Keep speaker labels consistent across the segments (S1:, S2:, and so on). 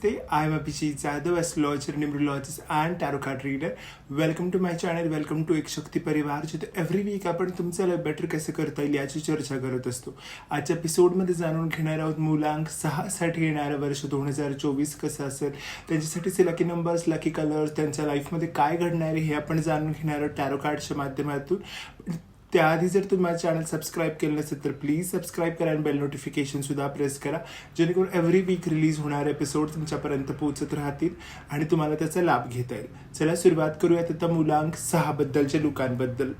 S1: Namaste, I am Abhijit Jadhav, astrologer, numerologist and tarot card reader. Welcome to my channel, welcome to एक शक्ती परिवार जिथे every weak आपण तुमचं life better कसं करता येईल याची चर्चा करत असतो आजच्या एपिसोडमध्ये जाणून घेणार आहोत मुलांक सहासाठी येणारं वर्ष दोन हजार चोवीस कसं असेल त्यांच्यासाठीचे लकी नंबर्स लकी कलर्स त्यांच्या लाईफमध्ये काय घडणार आहे हे आपण जाणून घेणार आहोत टॅरो कार्डच्या माध्यमातून त्याआधी जर तुम्ही माझं चॅनल सबस्क्राईब केलं नसेल तर प्लीज सबस्क्राईब करा आणि बेल नोटिफिकेशन सुद्धा प्रेस करा. जेणेकरून एव्हरी वीक रिलीज होणारे एपिसोड तुमच्यापर्यंत पोहोचत राहतील आणि तुम्हाला त्याचा लाभ घेता येईल. चला सुरुवात करूयात आता मुलांक सहाबद्दलच्या लोकांबद्दल.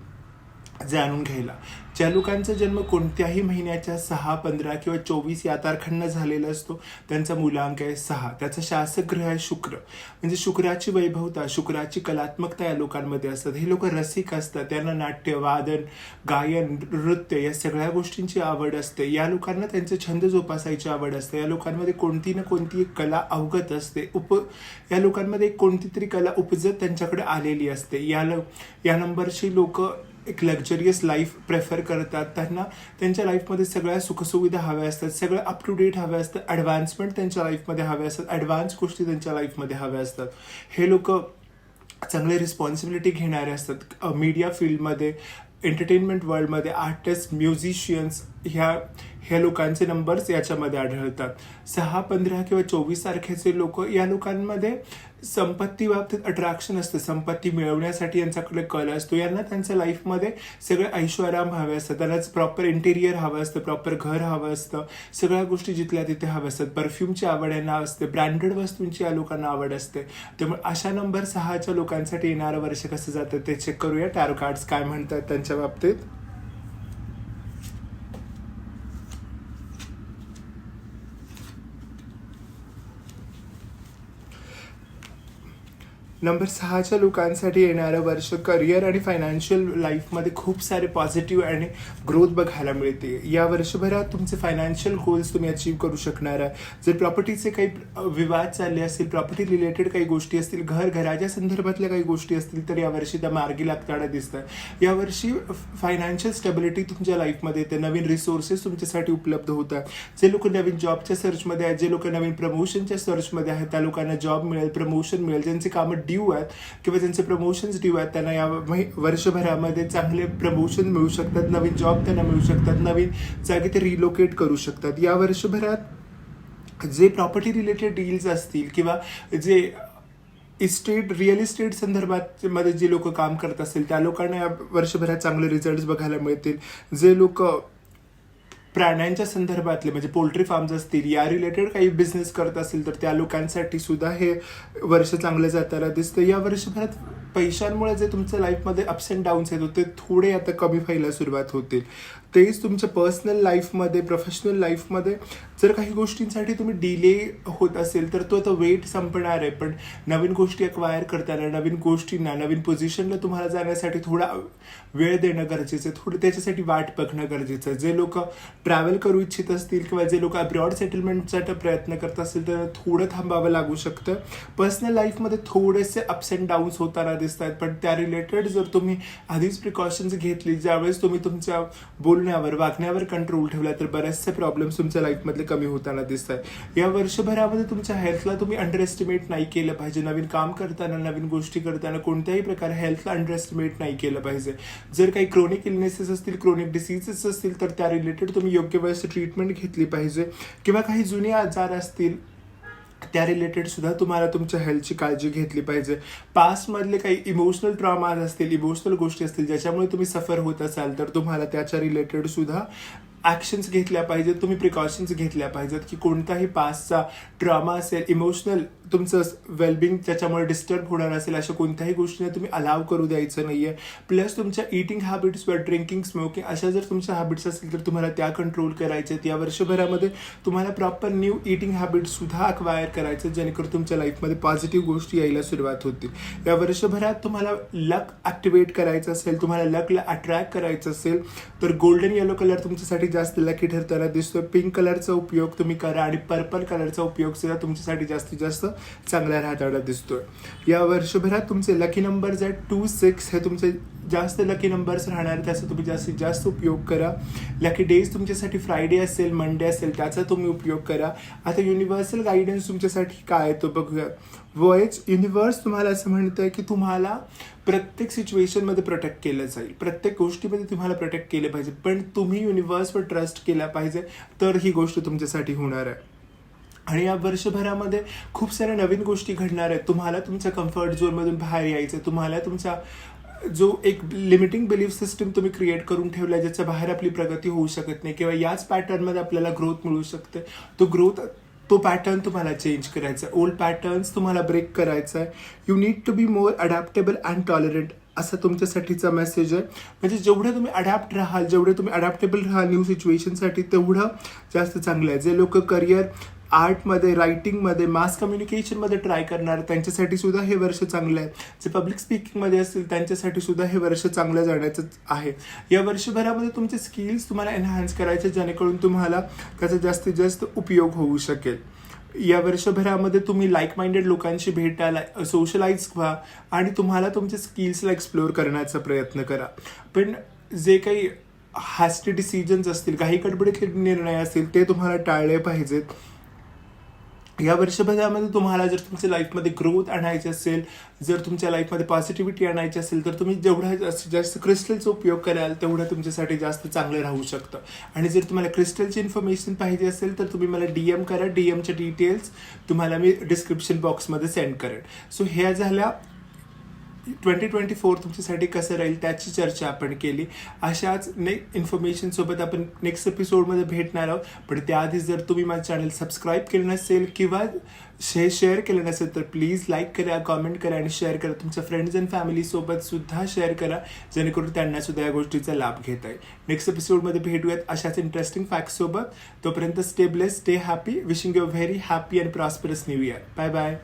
S1: जाणून घ्यायला. ज्या लोकांचा जन्म कोणत्याही महिन्याच्या सहा पंधरा किंवा चोवीस या तारखांना झालेला असतो त्यांचा मुलांक आहे सहा. त्याचा शासक ग्रह आहे शुक्र. म्हणजे शुक्राची वैभवता शुक्राची कलात्मकता या लोकांमध्ये असतात. हे लोक रसिक असतात. त्यांना नाट्य वादन गायन नृत्य या सगळ्या गोष्टींची आवड असते. या लोकांना त्यांचे छंद जोपासायची आवड असते. या लोकांमध्ये कोणती ना कोणती एक कला अवगत असते. उप या लोकांमध्ये कोणती तरी कला उपजत त्यांच्याकडे आलेली असते. या लो या नंबरची लोक एक लक्झरियस लाईफ प्रेफर करतात. त्यांना त्यांच्या लाईफमध्ये सगळ्या सुखसुविधा हव्या असतात. सगळं अप टू डेट हव्या असतात ॲडव्हान्समेंट त्यांच्या लाईफमध्ये हव्या असतात. ॲडव्हान्स गोष्टी त्यांच्या लाईफमध्ये हव्या असतात. हे लोक चांगले रिस्पॉन्सिबिलिटी घेणारे असतात. मीडिया फील्डमध्ये एंटरटेनमेंट वर्ल्डमध्ये आर्टिस्ट म्युझिशियन्स ह्या ह्या लोकांचे नंबर्स याच्यामध्ये आढळतात. सहा पंधरा किंवा चोवीस तारखेचे लोक या लोकांमध्ये संपत्ती बाबतीत अट्रॅक्शन असतं. संपत्ती मिळवण्यासाठी यांच्याकडे कल असतो. यांना त्यांच्या लाईफमध्ये सगळे ऐश्वराम हवे असतात. त्यांना प्रॉपर इंटेरियर हवं असतं प्रॉपर घर हवं असतं. सगळ्या गोष्टी जिथल्या तिथे हव्या असतात. परफ्यूमची आवड यांना असते. ब्रँडेड वस्तूंची या लोकांना आवड असते. त्यामुळे अशा नंबर सहाच्या लोकांसाठी येणारं वर्ष कसं जातं ते चेक करूया. टॅरो कार्ड्स काय म्हणतात त्यांच्या बाबतीत? नंबर सहाच्या लोकांसाठी येणारं वर्ष करिअर आणि फायनान्शियल लाईफमध्ये खूप सारे पॉझिटिव्ह आणि ग्रोथ बघायला मिळते. या वर्षभरात तुमचे फायनान्शियल गोल्स तुम्ही अचीव करू शकणार आहे. जर प्रॉपर्टीचे काही विवाद चालले असतील प्रॉपर्टी रिलेटेड काही गोष्टी असतील घर घराच्या संदर्भातल्या काही गोष्टी असतील तर यावर्षी त्या मार्गी लागताना दिसतात यावर्षी फायनान्शियल स्टेबिलिटी तुमच्या लाईफमध्ये येते. नवीन रिसोर्सेस तुमच्यासाठी उपलब्ध होतात. जे लोक नवीन जॉबच्या सर्चमध्ये आहेत जे लोक नवीन प्रमोशनच्या सर्चमध्ये आहेत त्या लोकांना जॉब मिळेल प्रमोशन मिळेल ज्यांचे कामं ड्यू आहेत किंवा ज्यांचे प्रमोशन्स ड्यू आहेत त्यांना या वर्षभरामध्ये चांगले प्रमोशन मिळू शकतात नवीन जॉब त्यांना मिळू शकतात नवीन जागी ते रिलोकेट करू शकतात. या वर्षभरात जे प्रॉपर्टी रिलेटेड डील्स असतील किंवा जे इस्टेट रिअल इस्टेट संदर्भात मध्ये जे लोक काम करत असतील त्या लोकांना या वर्षभरात चांगले रिझल्ट बघायला मिळतील. जे लोक प्राण्यांच्या संदर्भातले म्हणजे पोल्ट्री फार्म्स असतील या रिलेटेड काही बिझनेस करत असतील तर त्या लोकांसाठी सुद्धा हे वर्ष चांगलं जाताना दिसतं. या वर्षभरात पैशांमुळे जे तुमच्या लाईफमध्ये अप्स अँड डाऊन्स आहेत ते थोडे आता कमी व्हायला सुरुवात होतील. तेच तुमच्या पर्सनल लाईफमध्ये प्रोफेशनल लाईफमध्ये जर काही गोष्टींसाठी तुम्ही डिले होत असेल तर तो आता वेट संपणार आहे. पण नवीन गोष्टी अक्वायर करताना नवीन गोष्टींना नवीन पोझिशनला तुम्हाला जाण्यासाठी थोडा वेळ देणं गरजेचं आहे. थोडं त्याच्यासाठी वाट बघणं गरजेचं आहे. जे लोक ट्रॅव्हल करू इच्छित असतील किंवा जे लोक अब्रॉड सेटलमेंटसाठी प्रयत्न करत असतील तर थोडं थांबावं लागू शकतं. पर्सनल लाईफमध्ये थोडेसे अप्स अँड डाऊन्स होताना दिसत आहेत पण त्या रिलेटेड जर तुम्ही आधीच प्रिकॉशन्स घेतली ज्यावेळेस तुम्ही तुमच्या बोल बोलण्यावर वागण्यावर कंट्रोल ठेवला तर बरेचसे प्रॉब्लेम्स तुमच्या लाईफमधले कमी होताना दिसत या वर्षभरामध्ये तुमच्या हेल्थला तुम्ही अंडर एस्टिमेट नाही केलं पाहिजे. नवीन काम करताना नवीन गोष्टी करताना कोणत्याही प्रकारे हेल्थला अंडर एस्टिमेट नाही केलं पाहिजे. जर काही क्रोनिक इलनेसेस असतील क्रोनिक डिसीजेस असतील तर त्या रिलेटेड तुम्ही योग्य वेळेस ट्रीटमेंट घेतली पाहिजे. किंवा काही जुने आजार असतील त्या रिलेटेड सुद्धा तुम्हाला तुमच्या हेल्थची काळजी घेतली पाहिजे. पास्टमधले काही इमोशनल ट्रॉमाज असतील इमोशनल गोष्टी असतील ज्याच्यामुळे तुम्ही सफर होत असाल तर तुम्हाला त्याच्या रिलेटेड सुद्धा ॲक्शन्स घेतल्या पाहिजेत. तुम्ही प्रिकॉशन्स घेतल्या पाहिजेत की कोणताही पासचा ट्रॉमा असेल इमोशनल तुमचं वेलबिंग त्याच्यामुळे डिस्टर्ब होणार असेल अशा कोणत्याही गोष्टीने तुम्ही अलाव करू द्यायचं नाही आहे प्लस तुमच्या इटिंग हॅबिट्सवर ड्रिंकिंग स्मोकिंग अशा जर तुमच्या हॅबिट्स असतील तर तुम्हाला त्या कंट्रोल करायच्या आहेत. या वर्षभरामध्ये तुम्हाला प्रॉपर न्यू इटिंग हॅबिट्ससुद्धा अक्वायर करायचं जेणेकरून तुमच्या लाईफमध्ये पॉझिटिव्ह गोष्टी यायला सुरुवात होतील. या वर्षभरात तुम्हाला लक ॲक्टिवेट करायचं असेल तुम्हाला लकला अट्रॅक्ट करायचं असेल तर गोल्डन येलो कलर तुमच्यासाठी जास्त लकी ठरताना दिसतोय. पिंक कलरचा उपयोग तुम्ही करा आणि पर्पल कलरचा उपयोग सुद्धा तुमच्यासाठी जास्तीत जास्त चांगला राहताना दिसतोय. या वर्षभरात तुमचे लकी नंबर्स आहेत टू सिक्स हे तुमचे जास्त लकी नंबर्स राहणार त्याचा तुम्ही जास्तीत जास्त उपयोग करा. लकी डेज तुमच्यासाठी फ्रायडे असेल मंडे असेल त्याचा तुम्ही उपयोग करा. आता युनिव्हर्सल गायडन्स तुमच्यासाठी काय आहे तो बघूया. वॉयच युनिव्हर्स तुम्हाला असं म्हणतं की तुम्हाला प्रत्येक सिच्युएशनमध्ये प्रोटेक्ट केलं जाईल. प्रत्येक गोष्टीमध्ये तुम्हाला प्रोटेक्ट केलं पाहिजे. पण तुम्ही युनिव्हर्सवर ट्रस्ट केला पाहिजे तर ही गोष्ट तुमच्यासाठी होणार आहे. आणि या वर्षभरामध्ये खूप साऱ्या नवीन गोष्टी घडणार आहेत. तुम्हाला तुमच्या कम्फर्ट झोनमधून बाहेर यायचं आहे. तुम्हाला तुमचा जो एक लिमिटिंग बिलीफ सिस्टम तुम्ही क्रिएट करून ठेवला ज्याच्या बाहेर आपली प्रगती होऊ शकत नाही किंवा याच पॅटर्नमध्ये आपल्याला ग्रोथ मिळू शकते. तो ग्रोथ तो पॅटर्न तुम्हाला चेंज करायचा आहे. ओल्ड पॅटर्न्स तुम्हाला ब्रेक करायचा आहे. You need to be more adaptable and tolerant असा तुमच्यासाठीचा मेसेज आहे. म्हणजे जेवढं तुम्ही अडॅप्ट राहाल जेवढे तुम्ही अडॅप्टेबल राहाल न्यू सिच्युएशनसाठी तेवढं जास्त चांगलं आहे. जे लोक करिअर आर्टमध्ये रायटिंगमध्ये मास कम्युनिकेशनमध्ये ट्राय करणार त्यांच्यासाठी सुद्धा हे वर्ष चांगलं आहे. जे पब्लिक स्पीकिंगमध्ये असतील त्यांच्यासाठी सुद्धा हे वर्ष चांगलं जाण्याचं आहे. या वर्षभरामध्ये तुमचे स्किल्स तुम्हाला एनहान्स करायचे जेणेकरून तुम्हाला त्याचा जास्तीत जास्त उपयोग होऊ शकेल. या वर्षभरामध्ये तुम्ही लाईक माइंडेड लोकांशी भेटायला सोशलाइज व्हा आणि तुम्हाला तुमच्या स्किल्सला एक्सप्लोअर करण्याचा प्रयत्न करा. पण जे काही हॅस्टी डिसिजन्स असतील काही गडबडीतले निर्णय असतील ते तुम्हाला टाळले पाहिजेत. या वर्षभरामध्ये तुम्हाला जर तुमच्या लाईफमध्ये ग्रोथ आणायची असेल जर तुमच्या लाईफमध्ये पॉझिटिव्हिटी आणायची असेल तर तुम्ही जेवढा जास्तीत जास्त क्रिस्टलचा उपयोग कराल तेवढं तुमच्यासाठी जास्त चांगलं राहू शकतं. आणि जर तुम्हाला क्रिस्टलची इन्फॉर्मेशन पाहिजे असेल तर तुम्ही मला डी एम करा. डी एमचे डिटेल्स तुम्हाला मी डिस्क्रिप्शन बॉक्समध्ये सेंड करेन. सो ह्या झाल्या ट्वेंटी ट्वेंटी फोर तुमच्यासाठी कसं राहील त्याची चर्चा आपण केली. अशाच ने इन्फॉर्मेशनसोबत आपण नेक्स्ट एपिसोडमध्ये भेटणार आहोत. पण त्याआधी जर तुम्ही माझं चॅनल सबस्क्राईब केलं नसेल किंवा शे शेअर केलं नसेल तर प्लीज लाईक करा कॉमेंट करा आणि शेअर करा. तुमच्या फ्रेंड्स अँड फॅमिलीसोबत सुद्धा शेअर करा. जेणेकरून त्यांना सुद्धा या गोष्टीचा लाभ घेता येईल. नेक्स्ट एपिसोडमध्ये भेटूयात अशाच इंटरेस्टिंग फॅक्टसोबत तोपर्यंत stay blessed stay happy wishing you very happy and prosperous new year bye bye